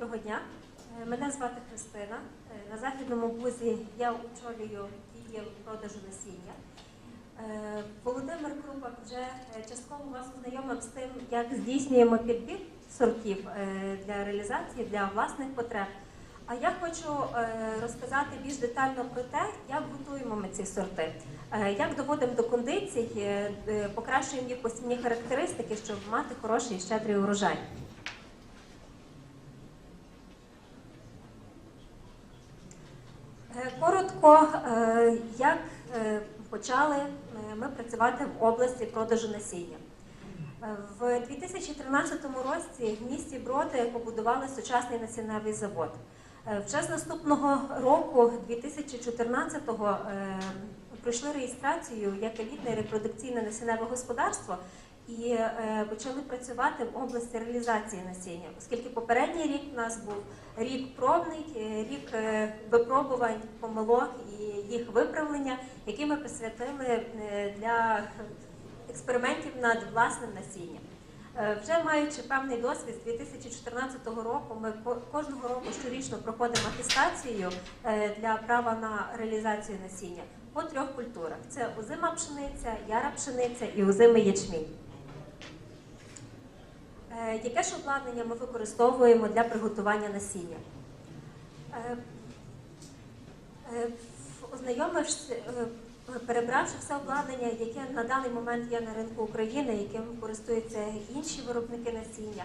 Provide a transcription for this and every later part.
доброго дня. Е, Мене звати Христина. Е, На західному бузі я очолюю відділ продажу насіння. Е, Володимир Крупак вже частково вас ознайомив з тим, як здійснюємо підбір сортів для реалізації для власних потреб. А я хочу розказати більш детально про те, як готуємо ми ці сорти, як доводимо до кондицій, покращуємо їх посівні характеристики, щоб мати хороший і щедрий урожай. Коротко, е, як е, почали е, ми працювати в області продажу насіння. Е, В 2013 році в місті Броди побудували сучасний насінневий завод. Е, Вже з наступного року, 2014-го, е, пройшли реєстрацію як елітне репродукційне насінневе господарство і е, почали працювати в області реалізації насіння, оскільки попередній рік у нас був рік пробний, е, рік е, випробувань, помилок і їх виправлення, які ми присвятили для експериментів над власним насінням. Вже маючи певний досвід з 2014 року, ми кожного року щорічно проходимо атестацію для права на реалізацію насіння по трьох культурах: це озима пшениця, яра пшениця і озимий ячмінь. Е, Яке ж обладнання ми використовуємо для приготування насіння? Е, е, Ознайомивши, перебравши все обладнання, яке на даний момент є на ринку України, яким користуються інші виробники насіння,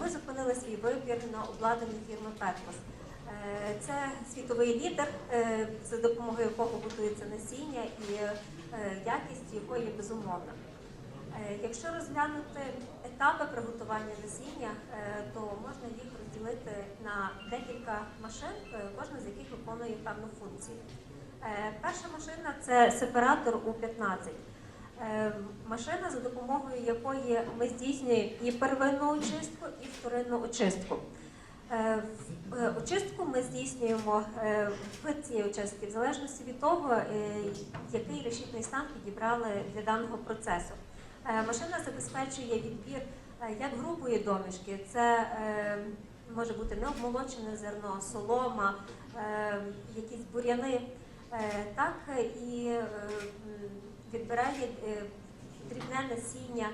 ми зупинили свій вибір на обладнанні фірми Петкос. Це світовий лідер, за допомогою якого готується насіння і якість якої безумовна. Якщо розглянути етапи приготування насіння, е, то можна їх розділити на декілька машин, е, кожна з яких виконує певну функцію. Е, Перша машина це сепаратор У-15. Е, Машина, за допомогою якої ми здійснюємо і первинну очистку, і вторинну очистку. Очистку ми здійснюємо в цієї очистки в залежності від того, який решітний стан підібрали для даного процесу. Е, Машина забезпечує відбір е, як грубої домішки, це е, може бути необмолочене зерно, солома, якісь буряни, так і відбирає дрібне насіння,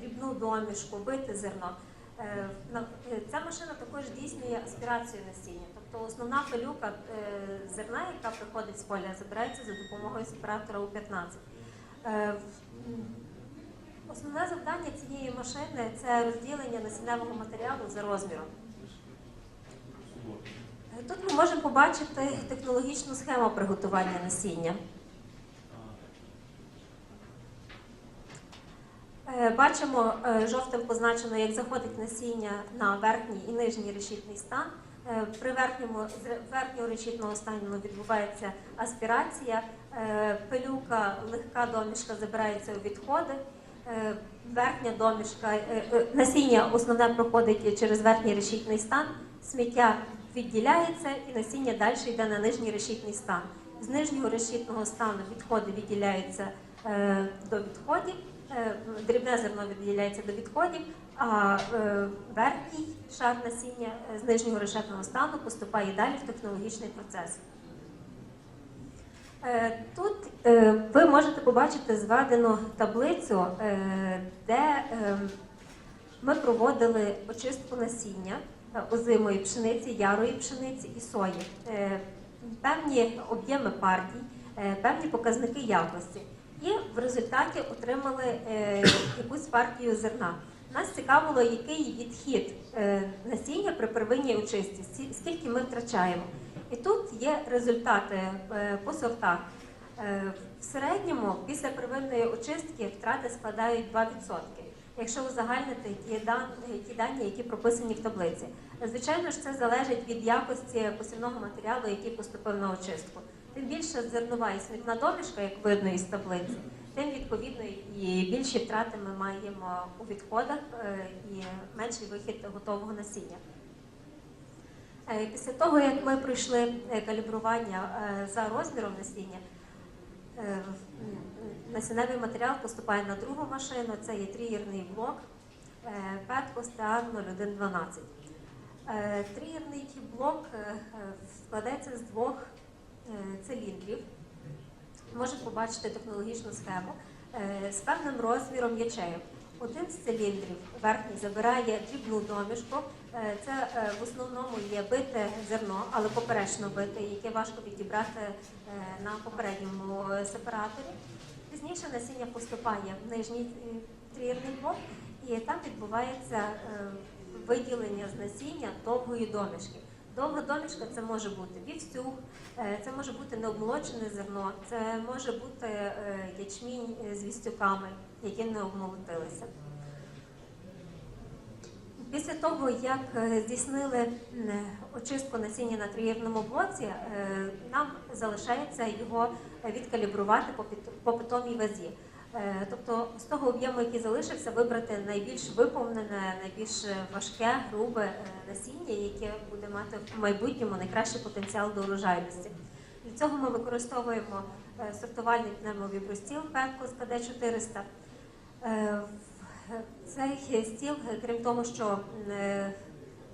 дрібну домішку, бите зерно. Ця машина також здійснює аспірацію насіння, тобто основна пилюка зерна, яка приходить з поля, забирається за допомогою сепаратора У-15. В- м, Основне завдання цієї машини це розділення насінневого матеріалу за розміром. Тут ми можемо побачити технологічну схему приготування насіння. Е, Бачимо е, жовтим позначено, як заходить насіння на верхній і нижній решітний стан. Е, При верхньому з верхнього решітного стану відбувається аспірація, пилюка, легка домішка забирається у відходи. Е, Верхня домішка, е, е, насіння основне проходить через верхній решітний стан, сміття відділяється і насіння далі йде на нижній решітний стан. З нижнього решітного стану відходи відділяються до відходів, дрібне зерно відділяється до відходів, а верхній шар насіння з нижнього решетного стану поступає далі в технологічний процес. Е, Тут е, ви можете побачити зведену таблицю, е, де ми проводили очистку насіння озимої пшениці, ярої пшениці і сої. Певні об'єми партій, певні показники якості. І в результаті отримали якусь партію зерна. Нас цікавило, який відхід насіння при первинній очистці, скільки ми втрачаємо. І тут є результати е, по сортах. Е, В середньому після первинної очистки втрати складають 2%, якщо узагальнити ті дані, ті дані, які прописані в таблиці. Звичайно ж, це залежить від якості посівного матеріалу, який поступив на очистку. Тим більше зернова і смітна домішка, як видно із таблиці, тим відповідно і більші втрати ми маємо у відходах е, і менший вихід готового насіння. Е, Після того, як ми пройшли е, калібрування е, за розміром насіння, насінневий матеріал поступає на другу машину, це є трієрний блок Петкос ТА 0112. Е, Тригерний блок складається з двох циліндрів. Можете побачити технологічну схему з певним розміром ячеїв. Один з циліндрів верхній забирає дрібну домішку. Е, Це е, в основному є бите зерно, але поперечно бите, яке важко відібрати е, на попередньому сепараторі. Пізніше насіння поступає в нижній трієрний блок, і там відбувається виділення з насіння довгої домішки. Довга домішка це може бути вівсюг, е, це може бути необмолочене зерно, це може бути е, ячмінь з вістюками, які не обмолотилися. Після того, як е, здійснили очистку насіння на триєрному блоці, нам залишається його відкалібрувати по питомій вазі. Е, Тобто з того об'єму, який залишився, вибрати найбільш виповнене, найбільш важке, грубе е, насіння, яке буде мати в майбутньому найкращий потенціал до урожайності. Для цього ми використовуємо е, сортувальний пневмовібростіл Петко з КД-400. Е, в- Цей стіл, крім того, що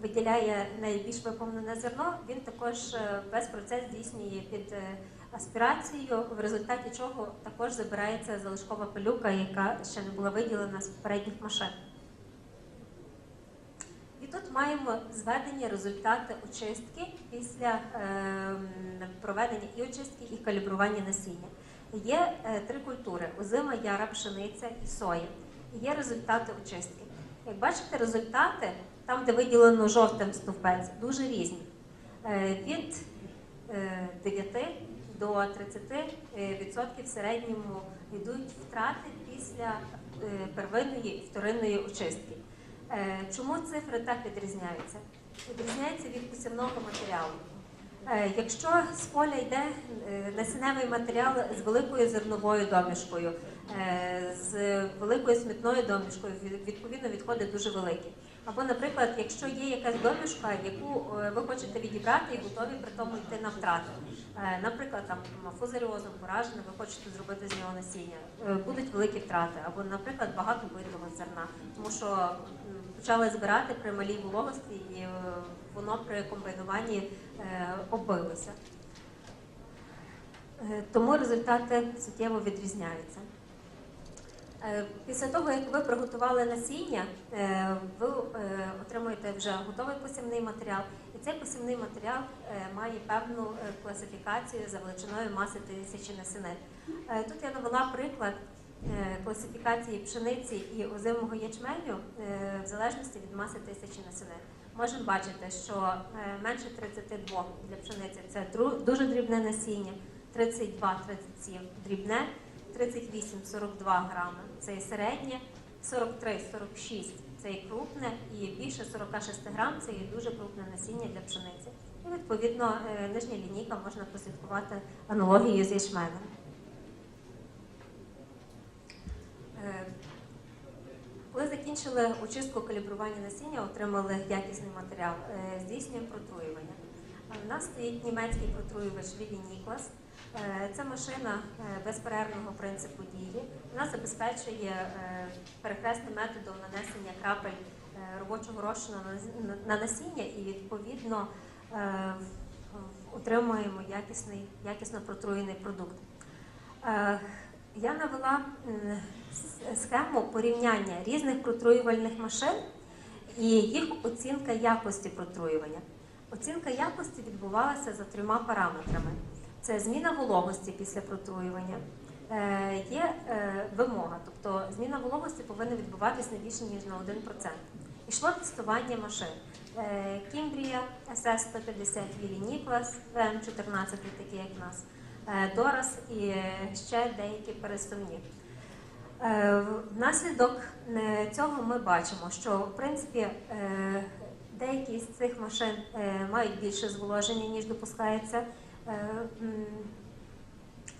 виділяє найбільш виповнене зерно, він також весь процес здійснює під аспірацією, в результаті чого також забирається залишкова пилюка, яка ще не була виділена з попередніх машин. І тут маємо зведені результати очистки після е, проведення і очистки, і калібрування насіння. Є е, три культури: озима, яра, пшениця і соя. І є результати очистки. Як бачите, результати, там, де виділено жовтим стовпець, дуже різні. Е, від е, 9 до 30% в середньому йдуть втрати після е, первинної і вторинної очистки. Е, Чому цифри так відрізняються? Відрізняється від посівного матеріалу. Е, Якщо з поля йде насінневий матеріал з великою зерновою домішкою, з великою смітною домішкою, відповідно відходи дуже великі. Або, наприклад, якщо є якась домішка, яку е, ви хочете відібрати і готові при тому йти на втрати. Е, Наприклад, там фузаріозом поражене, ви хочете зробити з нього насіння, е, будуть великі втрати, або, наприклад, багато битого зерна, тому що почали збирати при малій вологості і воно при комбайнуванні оббилося. Тому результати суттєво відрізняються. Е, Після того, як ви приготували насіння, е, ви е, отримуєте вже готовий посівний матеріал, і цей посівний матеріал має певну класифікацію за величиною маси тисячі насінин. Тут я навела приклад класифікації пшениці і озимого ячменю в залежності від маси тисячі насінин. Можемо бачити, що менше 32 для пшениці це дуже дрібне насіння, 32-37 дрібне, 38-42 грами це і середнє, 43-46 це і крупне, і більше 46 грам це і дуже крупне насіння для пшениці. І відповідно е, нижня лінійка можна прослідкувати аналогію з ячменем. Е, Коли закінчили очистку калібрування насіння, отримали якісний матеріал, е, здійснюємо протруювання. У нас стоїть німецький протруювач Вілі Ніклас. Це машина е, безперервного принципу дії. Вона забезпечує е, перехресним методом нанесення крапель е, робочого розчину на- на- на насіння і відповідно отримуємо якісний, якісно протруєний продукт. Я навела схему порівняння різних протруювальних машин і їх оцінка якості протруювання. Оцінка якості відбувалася за трьома параметрами: це зміна вологості після протруювання. Е, Є е, вимога, тобто зміна вологості повинна відбуватись не більше ніж на 1%. Ішло тестування машин. Е, Кімбрія, СС-150, Вілі Ніклас, ВМ-14, такі як нас. Дорас і ще деякі пересувні. Внаслідок цього ми бачимо, що в принципі деякі з цих машин мають більше зволоження, ніж допускається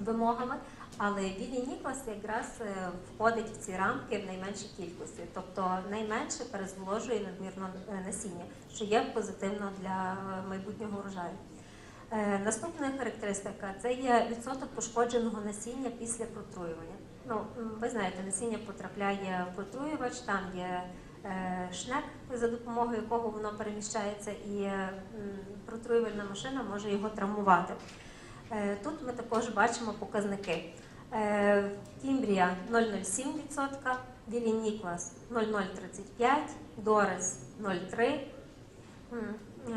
вимогами, але Вілі Ніклас якраз е, входить в ці рамки в найменшій кількості, тобто найменше перезволожує надмірно е, насіння, що є позитивно для е, майбутнього урожаю. Е, Наступна характеристика це є відсоток пошкодженого насіння після протруювання. Ну, ви знаєте, насіння потрапляє в протруювач, там є е, шнек, за допомогою якого воно переміщається, і е, протруювальна машина може його травмувати. Е, Тут ми також бачимо показники. Е, Кімбрія 0,07%, Вілі Ніклас 0,035%, Дорес 0,3%.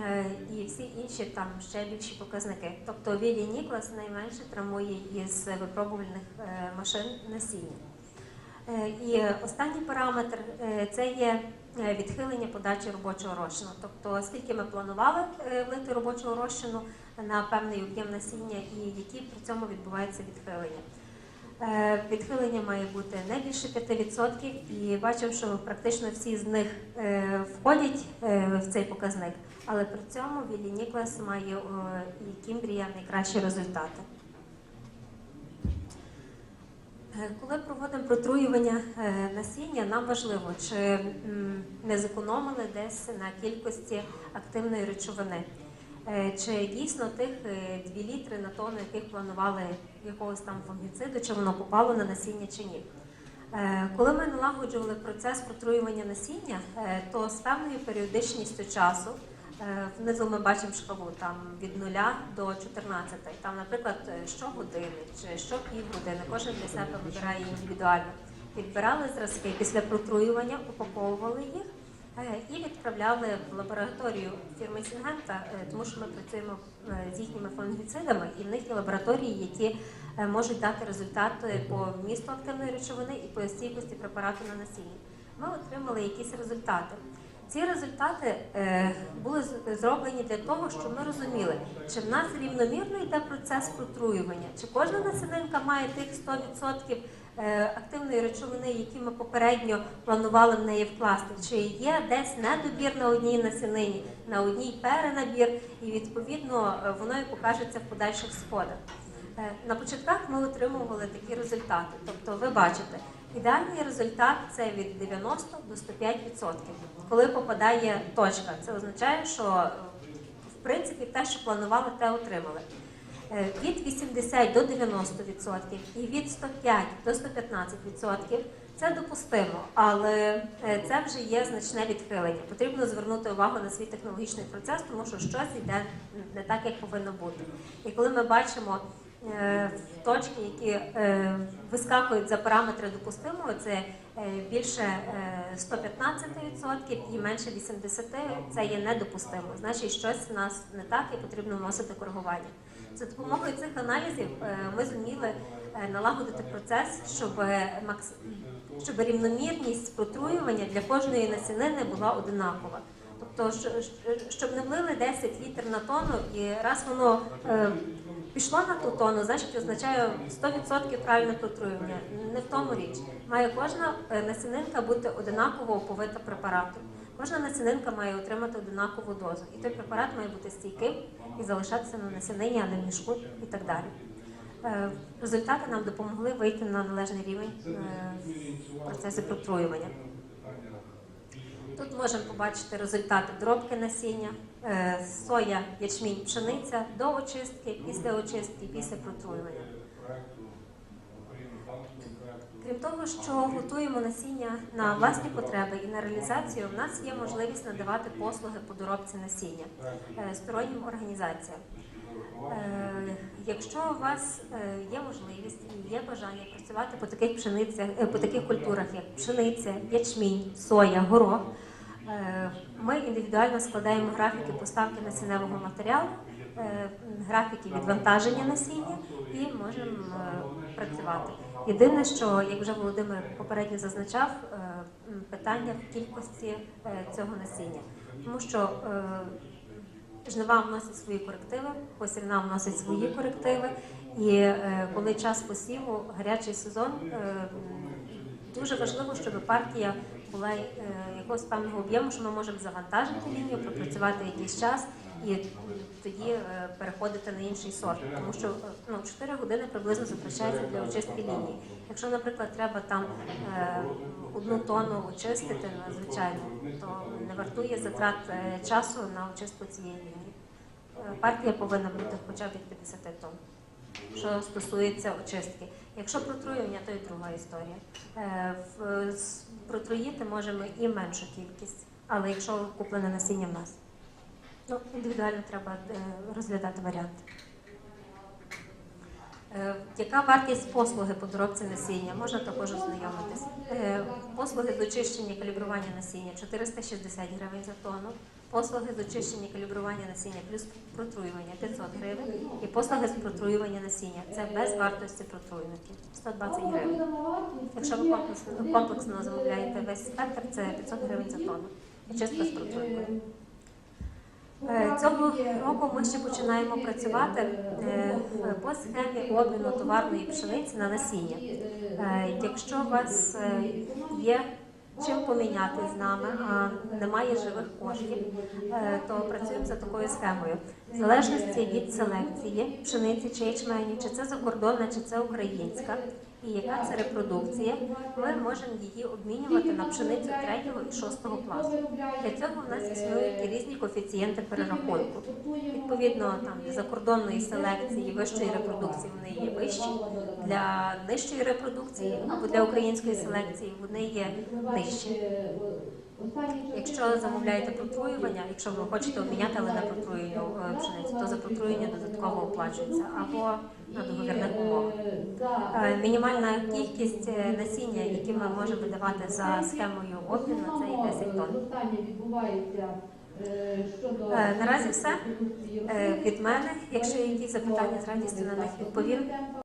Е, І всі інші там ще більші показники. Тобто Вілі Ніклас найменше травмує із випробувальних е, машин насіння. Е, І останній параметр е, це є е, відхилення подачі робочого розчину. Тобто, скільки ми планували влити робочого розчину на певний об'єм насіння і які при цьому відбувається відхилення. Відхилення має бути не більше 5%, і бачимо, що практично всі з них входять в цей показник, але при цьому Вілі Ніклас має і Кімбрія найкращі результати. Е, Коли проводимо протруювання е, насіння, нам важливо, чи не зекономили десь на кількості активної речовини. Е, Чи дійсно тих 2 літри на тонну, яких планували якогось там фунгіциду, чи воно попало на насіння чи ні. Е, Коли ми налагоджували процес протруювання насіння, е, то з певною періодичністю часу е, внизу ми бачимо шкалу там від 0 до 14. Там, наприклад, е, щогодини чи щопівгодини, кожен для себе вибирає індивідуально. Відбирали зразки після протруювання, упаковували їх е, і відправляли в лабораторію фірми Сінгента, е, тому що ми працюємо е, з їхніми фунгіцидами, і в них є лабораторії, які е, можуть дати результати по вмісту активної речовини і по стійкості препарату на насінні. Ми отримали якісь результати. Ці результати е, були зроблені для того, щоб ми розуміли, чи в нас рівномірно йде процес протруювання, чи кожна насінинка має тих 100% е, активної речовини, які ми попередньо планували в неї вкласти, чи є десь недобір на одній насінині, на одній перенабір, і відповідно е, воно і покажеться в подальших сходах. На початках ми отримували такі результати. Тобто, ви бачите, ідеальний результат це від 90 до 105%. Коли попадає точка, це означає, що е, в принципі те, що планували, те отримали. Е, Від 80 до 90% і від 105 до 115% це допустимо, але е, це вже є значне відхилення. Потрібно звернути увагу на свій технологічний процес, тому що щось йде не так, як повинно бути. І коли ми бачимо точки, які е, вискакують за параметри допустимого, це е, більше е, 115% і менше 80% це є недопустимо. Значить, щось в нас не так і потрібно вносити коригування. За допомогою цих аналізів е, ми зуміли е, налагодити процес, щоб е, щоб рівномірність протруювання для кожної насінини була одинакова. Тобто, щоб не влили 10 літр на тонну, і раз воно е, пішло на ту тонну, значить означає 100% правильне протруювання. Не в тому річ. Має кожна е, насінинка бути одинаково оповита препаратом. Кожна насінинка має отримати одинакову дозу. І той препарат має бути стійким і залишатися на насінині, а не в мішку і так далі. Е, Результати нам допомогли вийти на належний рівень е, в процесі протруювання. Тут можемо побачити результати дробки насіння, е, соя, ячмінь, пшениця до очистки, після очистки, після протруювання. Крім того, що готуємо насіння на власні потреби і на реалізацію, в нас є можливість надавати послуги по доробці насіння е, стороннім організаціям. Е, Якщо у вас е, є можливість і є бажання працювати по таких пшеницях, е, по таких культурах, як пшениця, ячмінь, соя, горох, ми індивідуально складаємо графіки поставки насінневого матеріалу, графіки відвантаження насіння і можемо працювати. Єдине, що як вже Володимир попередньо зазначав, питання в кількості цього насіння, тому що жнива вносять свої корективи, посівна вносить свої корективи, і е, коли час посіву, гарячий сезон, е, дуже важливо, щоб партія була е, якогось певного об'єму, що ми можемо завантажити лінію, пропрацювати якийсь час і тоді е, переходити на інший сорт. Тому що е, ну, 4 години приблизно затрачається для очистки лінії. Якщо, наприклад, треба там е, одну тонну очистити, звичайно, то не вартує затрат часу на очистку цієї лінії. Партія повинна бути хоча б від 50 тонн. що стосується очистки. Якщо протруювання, то і друга історія. Протруїти можемо і меншу кількість, але якщо куплене насіння в нас, ну індивідуально треба е, розглядати варіанти. Е, Яка вартість послуги по доробці насіння? Можна також ознайомитись. Е, Послуги з очищення і калібрування насіння 460 гривень за тонну. Послуги з очищення і калібрування насіння плюс протруювання 500 гривень. І послуги з протруювання насіння це без вартості протруйників 120 гривень. Якщо ви комплексно, комплексно замовляєте весь спектр, це 500 гривень за тонну. І чисто з протруйкою. Е, Цього року ми ще починаємо працювати е, по схемі обміну товарної пшениці на насіння. Е, Якщо у вас є чим поміняти з нами, а немає живих коштів, то працюємо за такою схемою. В залежності від селекції пшениці чи ячменю, чи це закордонна, чи це українська, і яка це репродукція, ми можемо її обмінювати на пшеницю третього і шостого класу. Для цього в нас існують різні коефіцієнти перерахунку. Відповідно, там закордонної селекції вищої репродукції вони є вищі, для нижчої репродукції або для української селекції вони є нижчі. Якщо замовляєте протруювання, якщо ви хочете обміняти, але на протруєнню е, пшеницю, то за протруєння додатково оплачується або на договірних умовах. Е, Мінімальна кількість е, насіння, які ми можемо видавати за схемою обміну, це і 10 тонн. Е, Наразі все Е, від мене. Якщо є якісь запитання, з радістю на них відповім.